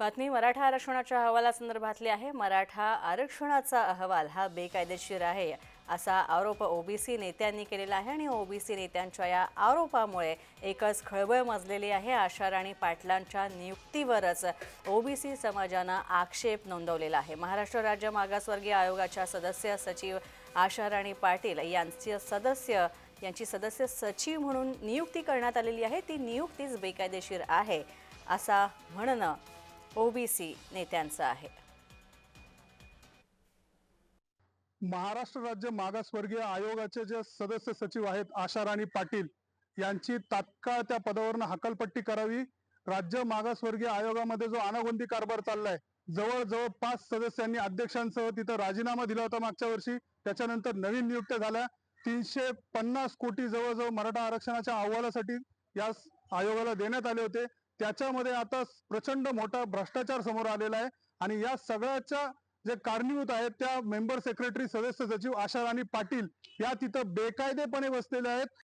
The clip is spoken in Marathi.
बातमी मराठा आरक्षणाच्या अहवालासंदर्भातली आहे. मराठा आरक्षणाचा अहवाल हा बेकायदेशीर आहे असा आरोप ओबीसी नेत्यांनी केलेला आहे आणि ओबीसी नेत्यांच्या या आरोपामुळे एकच खळबळ मजलेली आहे. आशा राणी पाटलांच्या नियुक्तीवरच ओबीसी समाजानं आक्षेप नोंदवलेला आहे. महाराष्ट्र राज्य मागासवर्गीय आयोगाच्या सदस्य सचिव आशा राणी पाटील यांचे सदस्य यांची सदस्य सचिव म्हणून नियुक्ती करण्यात आलेली आहे. ती नियुक्तीच बेकायदेशीर आहे असा म्हणणं ओबीसी नेत्यांचं आहे. महाराष्ट्र राज्य मागासवर्गीय आयोगाचे जे सदस्य सचिव आहेत आशा राणी पाटील यांची तात्काळ त्या पदावरून हकालपट्टी करावी. राज्य मागासवर्गीय आयोगामध्ये जो अनागोंदी कारभार चाललाय जवळजवळ पाच सदस्यांनी अध्यक्षांसह तिथं राजीनामा दिला होता मागच्या वर्षी त्याच्यानंतर नवीन नियुक्त्या झाल्या. तीनशे पन्नास कोटी जवळजवळ मराठा आरक्षणाच्या अहवालासाठी या आयोगाला देण्यात आले होते. त्याच्यामध्ये आता प्रचंड मोठा भ्रष्टाचार समोर आलेला आहे. आणि या सगळ्याच्या जे कारणीभूत आहेत त्या मेंबर सेक्रेटरी सदस्य सचिव आशा राणी पाटील या तिथं बेकायदेपणे बसलेल्या आहेत.